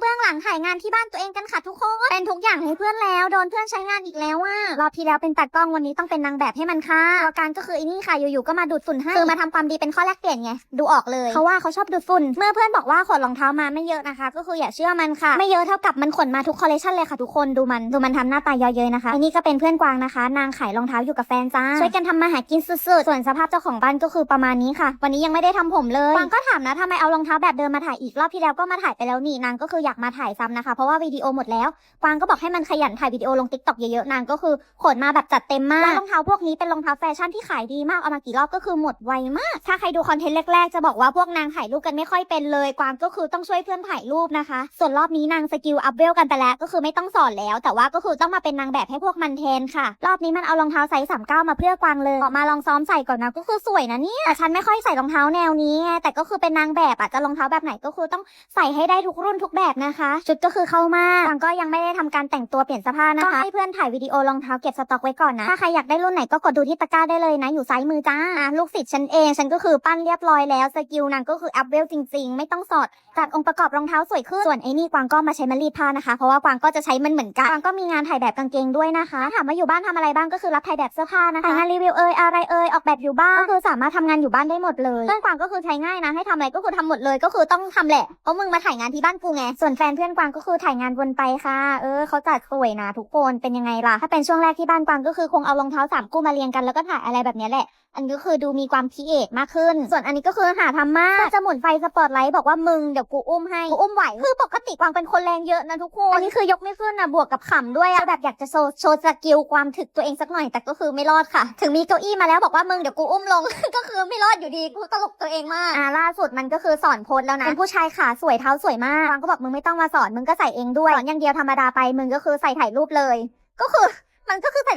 เบื้องหลังถ่ายงานที่บ้านตัวเองกันค่ะทุกคน เป็นทุกอย่างให้เพื่อนแล้วโดนเพื่อนใช้งานอีกแล้วอะรอบที่แล้วเป็นตัดกล้องวันนี้ต้องเป็นนางแบบให้มันค่ะตัวการก็คือไอ้นี่ค่ะอยู่ๆก็มาดูดฝุ่นให้คือมาทำความดีเป็นข้อแลกเปลี่ยนไงดูออกเลยเขาว่าเขาชอบดูดฝุ่น เมื่อเพื่อนบอกว่าขนรองเท้ามาไม่เยอะนะคะ ก็คืออย่าเชื่อมันค่ะ ไม่เยอะเท่ากับมันขนมาทุกคอลเลคชันเลยค่ะทุกคนดูมันดูมันทำหน้าตาเยอะเย้ยนะคะไอ้นี่ก็เป็นเพื่อนกวางนะคะ นางขายรองเท้าอยู่กับแฟนจ้าช่วยกันทำมาหากินสุดๆส่วนสภาพเจ้าของบ้านก็คือประมาณนี้ค่ะ วันนี้ยังไม่ได้ทำผมเลยกวางก็ถามนะทำไมเอารองเท้าแบบเดิมมาถ่ายอีกรอบที่แล้วก็มาถ่ายไปแล้วนี่นางก็คืออยากมาถ่ายซ้ำนะคะ เพราะว่าวิดีโอหมดแล้วกวางก็บอกให้มันขยันถ่ายวิดีโอลงติ๊กต็อกเยอะๆนางก็คือขนมาแบบจัดเต็มมากรองเท้าพวกนี้เป็นรองเท้าแฟชั่นที่ขายดีมากเอามากี่รอบก็คือหมดไวมาก ถ้าใครดูคอนเทนต์แรกๆ จะบอกว่าพวกนางถ่ายรูปกันไม่ค่อยเป็นเลยกวางก็คือต้องช่วยเพื่อนถ่ายรูปนะคะ ส่วนรอบนี้นางสกิลอัพเวลกันไปแล้วก็คือไม่ต้องสอนแล้ว แต่ว่าก็คือต้องมาเป็นนางแบบให้พวกมันแทนค่ะ รอบนี้มันเอารองเท้าไซส์สามเก้ามาเพื่อกวางเลยออกมาลองซ้อมใส่ก่อนนะก็คือสวยนะเนี่ยแต่ฉันไม่ค่อยใส่รองเท้าแนวนี้ แต่ก็คือเป็นนางแบบอะจะรองเท้าแบบไหนก็คือต้องใส่ให้ได้ทุกรุ่นทุกแบบนะคะชุดก็คือเข้ามากวางก็ยังไม่ได้ทำการแต่งตัวเปลี่ยนเสื้อผ้านะคะ ให้เพื่อนถ่ายวิดีโอรองเท้าเก็บสต็อกไว้ก่อนนะ ถ้าใครอยากได้รุ่นไหนก็กดดูที่ตะกร้าได้เลยนะ อยู่ซ้ายมือจ้าลูกศิษย์ฉันเองฉันก็คือปั้นเรียบร้อยแล้วสกิลนางก็คืออัพเวลจริง ๆ ไม่ต้องสอดจัดองค์ประกอบรองเท้าสวยขึ้นส่วนไอ้นี่กวางก็มาใช้มันรีดผ้านะคะ เพราะว่ากวางก็จะใช้มันเหมือนกันกวางก็มีงานถ่ายแบบกางเกงด้วยนะคะถามว่าอยู่บ้านทำอะไรบ้างก็คือรับถ่ายแบบเสื้อผ้านะคะถ่ายงานรีวิวเอยอะไรเอยออกแบบอยู่บ้านก็คือสามารถทำงานอยู่บ้านได้หมดเลยเพื่อนกวางก็คือใช้ง่ายนะให้ทำอะไรก็คือทำหมดเลยก็คือต้องทำแหละเพราะมึงมาถ่ายงานที่บ้านกูไงส่วนแฟนเพื่อนกวางก็คือถ่ายงานวนไปค่ะ เออเขาจัดสวยนะทุกคนเป็นยังไงล่ะ ถ้าเป็นช่วงแรกที่บ้านกวางก็คือคงเอารองเท้าสามคู่มาเรียงกันแล้วก็ถ่ายอะไรแบบนี้แหละ อันนี้ก็คือดูมีความพิเอกมากขึ้น ส่วนอันนี้ก็คือหาทำมากจะหมุนไฟสปอตไลท์บอกว่ามึงเดี๋ยวกูอุ้มให้กูอุ้มไหวคือปกติกวางเป็นคนแรงเยอะนะทุกคนอันนี้คือยกไม่ขึ้นนะบวกกับขำด้วยอะแบบอยากจะโชว์โชว์สกิลความถึกตัวเองสักหน่อยแต่ก็คือไม่รอดค่ะ ถึงมีเก้าอี้มาแล้วบอกว่ามึงเดี๋ยวกูอุ้มลง ก็คือไม่รอดอยู่ดีกูตลกตัวเองมากอ่าล่าสุดมันก็คือสอนโพสแล้วนะเป็นผู้ชายขาสวยเท้าสวยมากกวางก็บอกมึงไม่ต้องมาสอนมึงก็ใส่เองด้วยสอนอย่างเดียวธรรมดาไปมึงก็คือใส่ถ่ายรูปเลย ก็คือ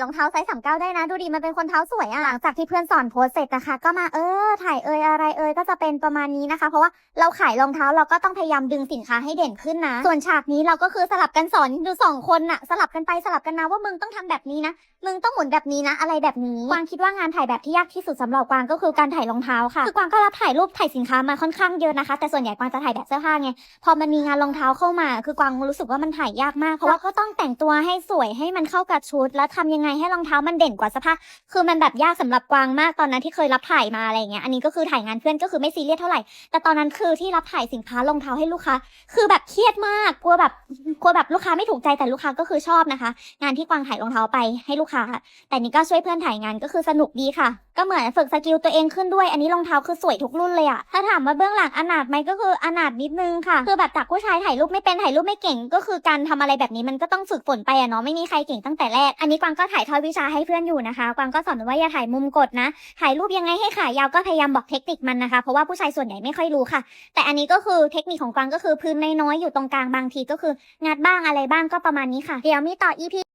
รองเท้าไซส์สามเก้าได้นะ ดูดีมันเป็นคนเท้าสวยอะหลังจากที่เพื่อนสอนโพสเสร็จนะคะ ก็มาเออถ่ายเอยอะไรเอยก็จะเป็นประมาณนี้นะคะ เพราะว่าเราขายรองเท้าเราก็ต้องพยายามดึงสินค้าให้เด่นขึ้นนะ ส่วนฉากนี้เราก็คือสลับกันสอนดูสองคนน่ะสลับกันไปสลับกันมาว่ามึงต้องทำแบบนี้นะมึงต้องหมุนแบบนี้นะ อะไรแบบนี้กวางคิดว่างานถ่ายแบบที่ยากที่สุดสำหรับกวางก็คือการถ่ายรองเท้าค่ะคือกวางก็รับถ่ายรูปถ่ายสินค้ามาค่อนข้างเยอะนะคะ แต่ส่วนใหญ่กวางจะถ่ายแบบเสื้อผ้าไงพอมันมีงานรองเท้าเข้ามา คือกวางรู้สึกว่ามันถ่ายยากมากเพราะว่าก็ต้องแต่งตัวให้สวยให้มันเข้ากับชุดแล้วทำยังไงให้รองเท้ามันเด่นกว่าเสื้อผ้าคือมันแบบยากสำหรับกวางมากตอนนั้นที่เคยรับถ่ายมาอะไรเงี้ยอันนี้ก็คือถ่ายงานเพื่อนก็คือไม่ซีเรียสเท่าไหร่ แต่ตอนนั้นคือที่รับถ่ายสินค้ารองเท้าให้ลูกค้า คือแบบเครียดมากกลัวแบบกลัวแบบลูกค้าไม่ถูกใจแต่ลูกค้าก็คือชอบนะคะ งานที่กวางถ่ายรองเท้าไปให้ลูกค้า แต่นี่ก็ช่วยเพื่อนถ่ายงานก็คือสนุกดีค่ะ ก็เหมือนฝึกสกิลตัวเองขึ้นด้วย อันนี้รองเท้าคือสวยทุกรุ่นเลยอะถ้าถามว่าเบื้องหลังอนาถไหมก็คืออนาถนิดนึงค่ะ คือแบบจากผู้ชายถ่ายรูปไม่เป็นถ่ายรูปไม่เก่ง ก็คือการทำอะไรแบบนี้มันก็ต้องฝึกฝนไปอะเนาะไม่มีใครเก่งตั้งแต่แรก อันนี้กวางก็ถ่ายทอดวิชาให้เพื่อนอยู่นะคะ กวางก็สอนว่าอย่าถ่ายมุมกดนะ ถ่ายรูปยังไงให้ขายาวก็พยายามบอกเทคนิคมันนะคะ เพราะว่าผู้ชายส่วนใหญ่ไม่ค่อยรู้ค่ะ แต่อันนี้ก็คือเทคนิคของกวางก็คือพื้นน้อยๆอยู่ตรงกลางบางทีก็คือ งัดบ้างอะไรบ้างก็ประมาณนี้ค่ะ เดี๋ยวมีต่อ EP